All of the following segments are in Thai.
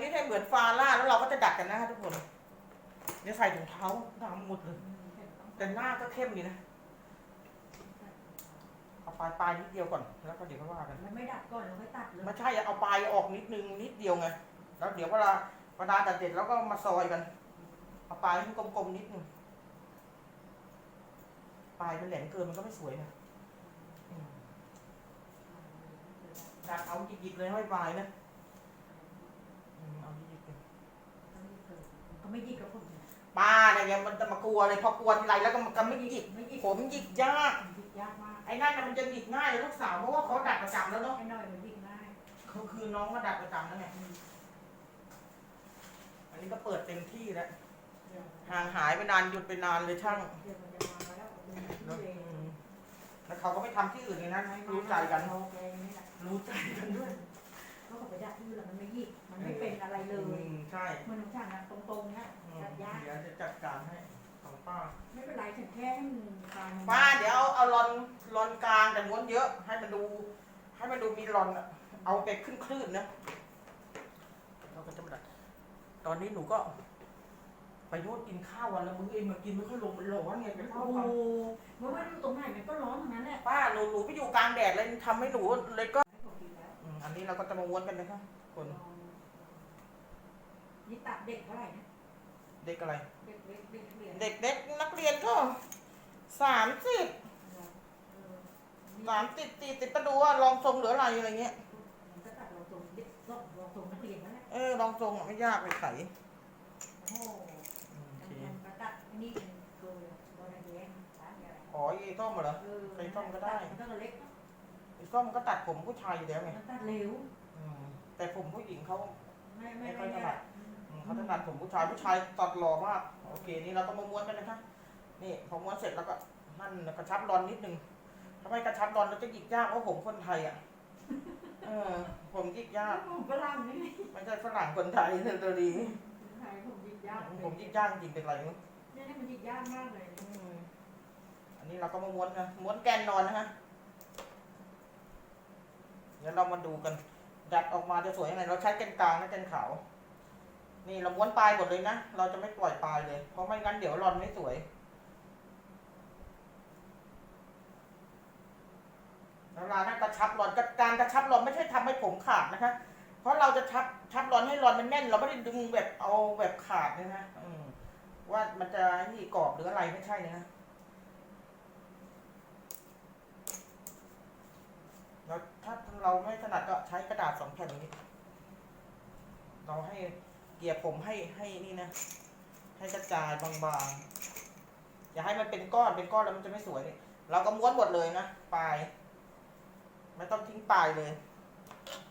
นี่ให้เหมือนฟาร่าแล้วเราก็จะดัดกันนะคะทุกคนเนี่ยใส่ถุงเท้าดำหมดเลยแต่หน้าก็เข้มดีนะเอาปลายปลายนิดเดียวก่อนแล้วก็เดี๋ยวก็ว่ากันมันไม่ดัดก่อนเราไม่ตัดเลยไม่ใช่เอาปลายออกนิดนึงนิดเดียวไงแล้วเดี๋ยวเวลาเวลาตัดเสร็จแล้วก็มาซอยกันเอาปลายให้กลมๆนิดนึงปลายมันแหลมเกินมันก็ไม่สวยนะอืมดัดเอาหยิกๆเลยให้ปลายนะอืม เอาหยิกๆเลยก็ไม่ยิกกับผมป้าเนี่ยยังมันจะมากลัวเลยพอกลัวทีไรแล้วก็มันก็ไม่หยิกไม่ยิกผมหยิกยากยิกยากมากไอ้นั่นน่ะมันจะหยิกง่ายเลยลูกสาวเพราะว่าเขาดัดประจำแล้วเนาะไอ้น้อยมันยิกง่ายเขาคือน้องก็ดัดประจำแล้วไงอันนี้ก็เปิดเต็มที่แล้วเดี๋ยวห่างหายไปนานหยุดไปนานเลยช่างเดี๋ยวมันจะมาแล้วเอาดูที่เนอะเลยอืมแล้วเขาก็ไม่ทำที่อื่นเลยนะให้รู้ใจกันโอเคนี่แหละรู้ใจกันด้วย ก็ขอไปดัดที่อื่นแล้วมันไม่ยิกมันไม่เป็นอะไรเลยอืมใช่มันน้ำช่างนะตรงๆเนี่ยอืมดัดยากเดี๋ยวจะจัดการให้ของป้า ไม่เป็นไรฉันแค่ให้มันกลางป้าเดี๋ยวเอาเอารอนรอนกลางแต่ม้วนเยอะให้มันดู ให้มันดูมีรอนอะเอาไปขึ้นคลื่นๆนะเราก็จะมาดัดตอนนี้หนูก็ ไปโน่นกินข้าววันละมื้อเองมากินไม่ค่อยลงมันร้อนไงไปเข้าโอ้โหความ ไม่ว่าอยู่ตรงไหนมันก็ร้อนทั้งนั้นแหละ ป้าหนูหนูไปอยู่กลางแดดเลยทำให้หนูเลยก็ให้ผมกิ นแล้วอืมอันนี้เราก็จะมาม้วนกันนะคะคนนี่ตัดเด็กเท่าไหร่นะเด็กอะไร เด็กเล็กเด็กเรียนเด็กเด็กนักเรียนก็สามสิบเออสามสิบสี่สิบก็ดูว่าลองทรงเหลืออะไรอะไรเงี้ยมันก็ตัดเราตรงเด็กก็เราตรงนักเรียนนั่นแหละเออลองทรงอะไม่ยากไปไขโอ้โหอืมโอเคมันก็ตัดนี่คือโดนแย้งร้านอะไรอ๋อไอ้ส้มเหรอเออไปซ่อมก็ได้มันก็เล็กไอ้ ส้มก็ตัดผมผู้ชายอยู่แล้วไงมันตัดเร็วอืมแต่ผมผู้หญิงเขาไม่ไม่ไม่ค่ไม่อยถเนี่นัยดอืมเขาถนัดผมผู้ชายผู้ชายตัดหล่อมากโอเคนี่เราต้องมาม้วนกันนะคะนี่พอม้วนเสร็จแล้วก็นั่นกระชับรอนนิดนึงทำไมกระชับรอนเราจะหยิกยากเพราะผมคนไทยอะเออผมหยิกยากผมฝรั่งนี่ไม่ใช่ฝรั่งคนไทยเธอตัวดีไทยผมยิงยากผมหยิกยากจริงเป็นไรมั้ง เนี่ยนี่มันยิงยากมากเลยอืมอันนี้เราก็มาม้วนกันม้วนแกนนอนนะฮะเดี๋ยวเรามาดูกัน ดัดออกมาจะสวยยังไง เราใช้แกนกลางและแกนขาว นี่เราม้วนปลายหมดเลยนะ เราจะไม่ปล่อยปลายเลย เพราะไม่งั้นเดี๋ยวรอนไม่สวยเวลานั้นกระชับรอนการกระชับรอนไม่ใช่ทำให้ผมขาดนะคะ เพราะเราจะชับชับรอนให้รอนมันแน่น เราไม่ได้ดึงแบบเอาแบบขาดนะอืมว่ามันจะที่กรอบหรืออะไรไม่ใช่นะแล้ว ถ้าเราไม่ถนัดก็ใช้กระดาษสองแผ่นนี้ เราให้เกี่ยผมให้ให้นี่นะ ให้กระจายบางๆ อย่าให้มันเป็นก้อนเป็นก้อนแล้วมันจะไม่สวย เราก็ม้วนหมดเลยนะปลาย ไม่ต้องทิ้งปลายเลย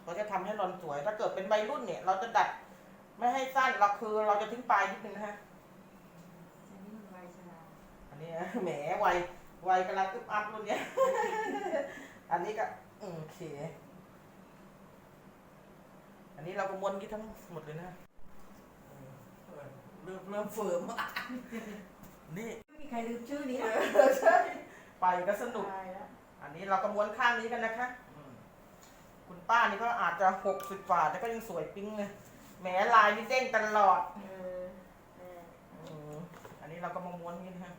เราจะทำให้รอนสวย ถ้าเกิดเป็นวัยรุ่นเนี่ย เราจะดัดไม่ให้สั้นเราคือเราจะทิ้งปลายนิดนึงนะฮะอันนี้แหมวัยวัยกำลังอึบอัพรุ่นเนี้ย อันนี้ก็ โอเค อันนี้เราก็ม้วนกี่ทั้งหมดเลยนะเออเริ่มเริ่มเฟิร์มอะนี่ไม่มีใครลืมชื่อนี้นะใช่ไปก็สนุก ตายแล้วอันนี้เราก็ม้วนข้างนี้กันนะคะอืมคุณป้านี่ก็อาจจะหกสิบกว่าแต่ก็ยังสวยปิ๊งเลยแหมลายนี่เด้งตลอด เออเอออืมอันนี้เราก็มาม้วนนี่นะฮะ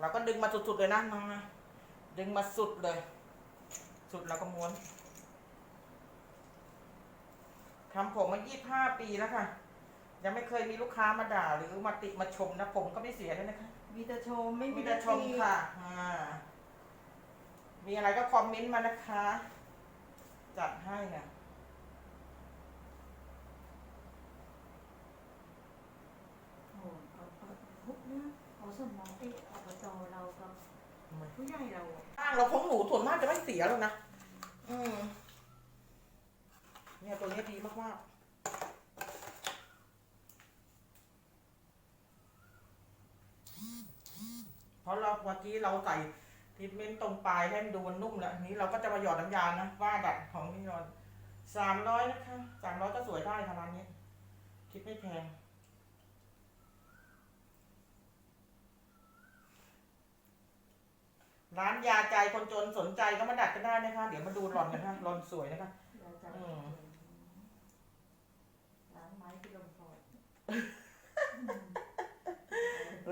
เราก็ดึงมาสุดๆเลยนะมา ดึงมาสุดเลย สุดเราก็ม้วนทำผมมายี่ห้าปีแล้วค่ะ ยังไม่เคยมีลูกค้ามาด่า หรือมาติมาชมนะ ผมก็ไม่เสียด้วยนะคะ มีแต่ชมไม่มีมีแต่ชมค่ะอ่ามีอะไรก็คอมเมนต์มานะคะ จัดให้นะโอ้เอาเอาพุกนะเอาสมองไอ้อบตเรากับผู้ใหญ่เราอะข้างเราของหนูส่วนมากจะไม่เสียแล้วนะ อืมเนี่ยตัวนี้ดีมากๆเพราะเราเมื่อกี้เราใส่ทรีทเมนต์ตรงปลายให้มันดูมันนุ่มแล้วนี้เราก็จะมาหยอดน้ำยานะว่าดัดของนี่ยอดสามร้อยนะคะสามร้อยก็สวยได้ค่ะร้านนี้ คิดไม่แพง ร้านยาใจคนจนสนใจก็มาดัดกันได้นะคะ เดี๋ยวมาดูหลอนกันนะหลอนสวยนะคะเราจะอืม ร้าน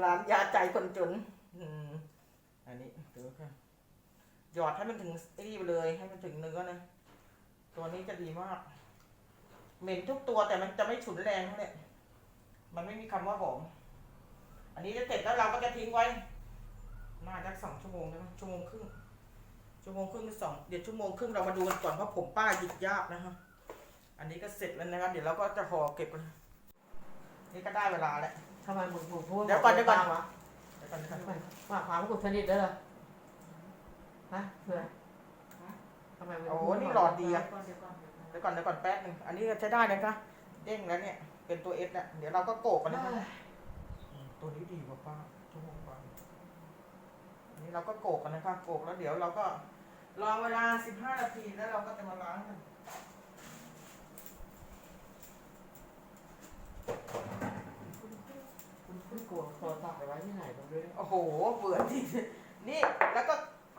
ร้านยาใจคนจน อืม อันนี้ดูค่ะหยอดให้มันถึงนี่ไปเลย ให้มันถึงเนื้อนะ ตัวนี้จะดีมาก เหม็นทุกตัวแต่มันจะไม่ฉุนแรงเท่าเนี่ยมันไม่มีคำว่าหอม อันนี้จะเสร็จแล้วเราก็จะทิ้งไว้ น่าจะสองชั่วโมงได้ไหมชั่วโมงครึ่งชั่วโมงครึ่งหรือสองเดี๋ยวชั่วโมงครึ่งเรามาดูกันก่อนเพราะผมป้าหยิบยากนะฮะอันนี้ก็เสร็จแล้วนะครับเดี๋ยวเราก็จะห่อเก็บกันนี่ก็ได้เวลาแล้วทำไมมึงถูกพูดเดี๋ยวก่อนเดี๋ยวก่อนวะเดี๋ยวก่อนเดี๋ยวก่อนฝากความกุศลนิดเด้อฮะเพื่อทำไมมึงโอ้นี่หลอดดีอะก่อนเดี๋ยวก่อนเดี๋ยวก่อนเดี๋ยวก่อนเดี๋ยวก่อนแป๊บหนึงอันนี้ใช้ได้นะคะเด้งแล้วเนี่ยเป็นตัวเอสแล้วเดี๋ยวเราก็โกกกันนะคะอืมตัวนี้ดีกว่าป้าชั่วโมงกว่า อันนี้เราก็โกกกันนะคะโกกแล้วเดี๋ยวเราก็รอเวลา 15 นาทีแล้วเราก็จะมาล้างกันคุณคุณโกรธโทรศัพท์ไปไว้ที่ไหนตรงนี้โอ้โหเบื่อจริงนี่แล้วก็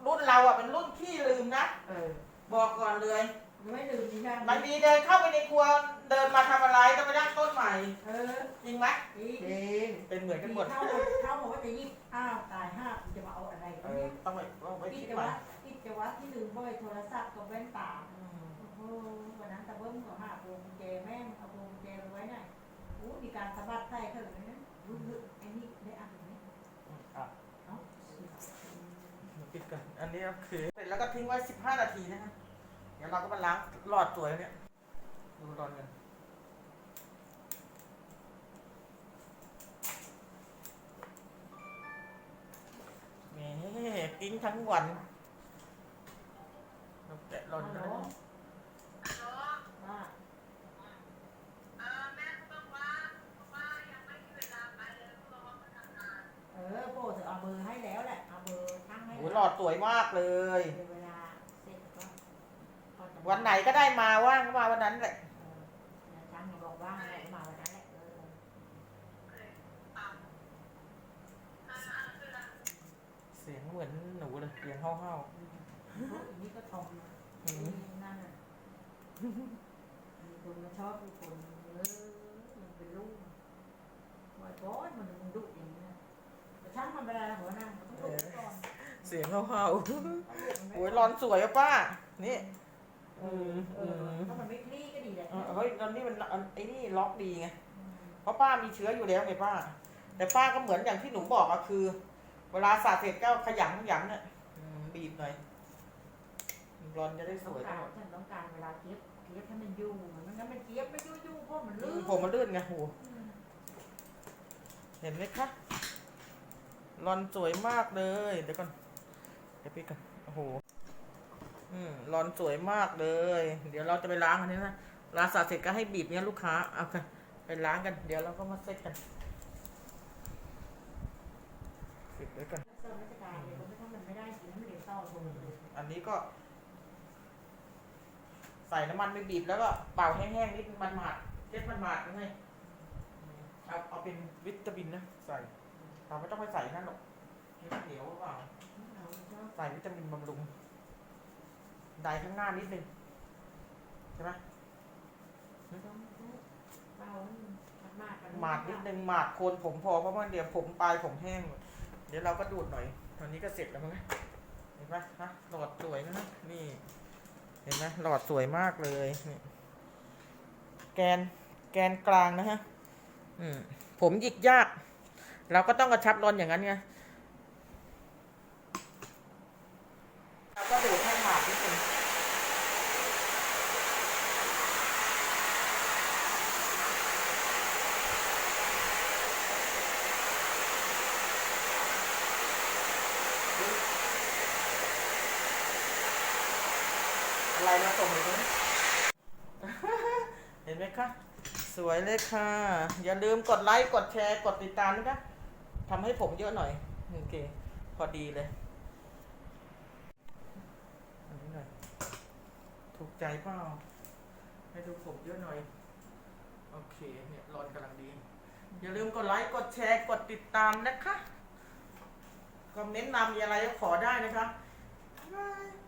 รุ่นเราอะเป็นรุ่นขี้ลืมนะ เออ บอกก่อนเลย ไม่ลืมนี่นะมันมีเดินเข้าไปในครัวเดินมาทำอะไรต้องไปนั่งต้นใหม่เออจริงไหมดีจริงเป็นเหมือนกันหมดเข้าเข้าบอกว่าจะยิบอ้าวตายห้าคุณจะมาเอาอะไรเอเนี่ยอต้องไปต้องไปกิคิดจใหม่วัตรกิจวัตรที่ลืมบ่อยโทรศัพท์กับแว่นตาโอ้โหวันนั้นตะเบิ้มก็หาพวงกุญแจแม่งเอาพวงกุญแจไปไว้ไหนโอ้มีการสะบัดไส้เขาเลยนะรู้ลึกไอ้นี่ได้อ่านไหมอะเอ้าปิดก่อนอันนี้ก็คือเสร็จแล้วก็ทิ้งไว้ 15 นาทีนะฮะ เดี๋ยวเราก็มาล้างหลอดสวยเนี่ย ดูตอนกันแหมกินทั้งวันเราแกะหลอดฮัลกัโหนลนะว่าเออโป้จะเอาเบอร์ให้แล้วแหละ เอาเบอร์ทั้งให้โอ้ยหลอดสวยมากเลยเดี๋ยวเวลาเสร็จก็ก็จะ วันไหนก็ได้มาว่างก็มาวันนั้นแหละเออเดี๋ยวทั้งบอกว่าอะไรก็มาวันนั้นแหละเออเสียงเหมือนหนูเลยเสียงห้าวพวกอันนี้ก็ทอมๆอือืมมนั่นน่ะมีคนมาชอบมีคนเออมันเป็นลูกว่าก้อนมันมันดุอย่างนี้นะแต่ช่างมันเป็นอะไรหัวหน้ามันต้องดุไว้ก่อนเสียงห้าวๆต้องดุมันไว้โอ้ยก่ร้อนสวยอะป้า นี่ เออเออถ้ามันไม่คลี่ก็ดีแหละเออเฮ้ยตอนนี้มันไอ้นี่ล็อกดีไงอืมเพราะป้ามีเชื้ออยู่แล้วไงป้า แต่ป้าก็เหมือนอย่างที่หนูบอกอะคือ เวลาสาดเสร็จก็ขยำขยำเนี่ยอืมบีบหน่อยร้อนจะได้สต้องวยตการลอดฉันต้องการเวลาเทียบเทียบให้มันอยู่มันไม่งั้นมันเทียบไม่อยู่อยู่เพราะมันอืลื่มนผมมันลื่นไงโหอืมเห็นไหมคะร้อนสวยมากเลย เดี๋ยวก่อนเดี๋ยวพี่ก่อนโอ้โห อืมร้อนสวยมากเลย เดี๋ยวเราจะไปล้างอันนี้นะล้างสาดเสร็จก็ให้บีบเนี้ยลูกค้าเอาค่ะไปล้างกัน เดี๋ยวเราก็มาเซ็ตกันปิดไว้ก่อนเติมราชการเลยถ้ามันอันนี้ก็ ใส่น้ำมันไปบีบแล้วก็เป่าแห้งๆนิดมันหมาดเช็ดมันหมาดยังไงเอาเอาเป็นวิตามินนะใส่เราไม่ต้องไปใส่นั่นหรอกเดี๋ยวหรือเปล่าใส่วิตามินบำรุง ใดข้างหน้านิดนึงใช่ไหมต้องเบามันมากกันหมาดนิดนึงหมาดโคนผมพอเพราะว่าเดี๋ยวผมปลายผมแห้งเดี๋ยวเราก็ดูดหน่อยตอนนี้ก็เสร็จแล้วมั้งนะเห็นไหมฮะหลอดสวยนะนี่ เห็นไหมหลอดสวยมากเลยนี่แกนแกนกลางนะฮะอืมผมหยิกยาก เราก็ต้องกระชับรอนอย่างนั้นไงเราก็ดูดให้หมาดนิดนึง อะไรมาส่งเลยเห็นไหมคะ สวยเลยค่ะ อย่าลืมกดไลค์ กดแชร์ กดติดตามนะคะทำให้ผมเยอะหน่อย โอเค พอดีเลยอันนี้หน่อย ถูกใจเปล่า ให้ดูผมเยอะหน่อย โอเค เนี่ยรอนกำลังดี อย่าลืมกดไลค์ กดแชร์ กดติดตามนะคะ คอมเมนต์นำมีอะไรก็ขอได้นะคะบาย